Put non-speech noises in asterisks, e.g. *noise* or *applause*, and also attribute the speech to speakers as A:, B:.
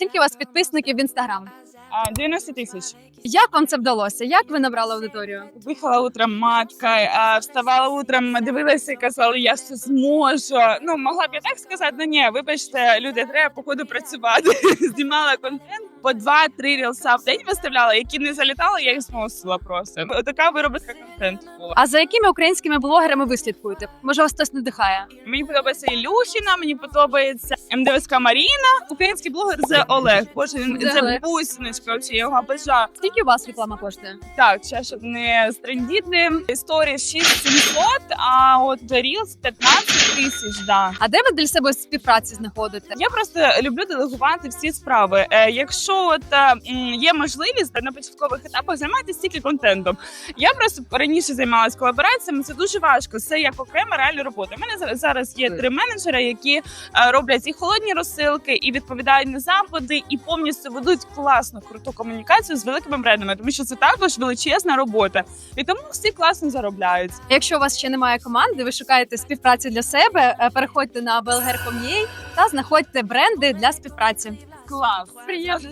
A: Скільки у вас підписників в інстаграм?
B: А, 90 тисяч.
A: Як вам це вдалося? Як ви набрали аудиторію?
B: Виїхала утром матка, а, вставала утром, дивилася і казала, я все зможу. Ну, могла б я так сказати, ну ні, вибачте, люди, треба походу працювати. *laughs* Знімала контент по два-три рілса в день виставляла, які не залітали, я їх зносила просто. Така виробітка контенту була.
A: А за якими українськими блогерами ви слідкуєте? Може, вас хтось надихає?
B: Мені подобається Ілюшіна, мені подобається МДВСК Маріна, український блогер це Олег. Боже, він
A: Це
B: це
A: Олег.
B: бусиночка, взагалі, я його обожаю.
A: Скільки у вас реклама коштує?
B: Так, ще щоб не стрендіти. Історія 6700, а от Reels 15 тисяч, да.
A: А де ви для себе співпраці знаходите?
B: Я просто люблю делегувати всі справи. Е, якщо от е, є можливість на початкових етапах займатися тільки контентом. Я просто раніше займалася колабораціями. Це дуже важко. Це як окрема реальна робота. У мене за- зараз є три менеджери, які е, роблять і холодні розсилки, і відповідають на запити, і повністю ведуть класну круту комунікацію з великими брендами, тому що це також величезна робота. І тому всі класно заробляють.
A: Якщо у вас ще немає команди, ви шукаєте співпраці для себе, е, переходьте на blogger.com.ua та знаходьте бренди для співпраці.
B: Клас.
A: Приємно.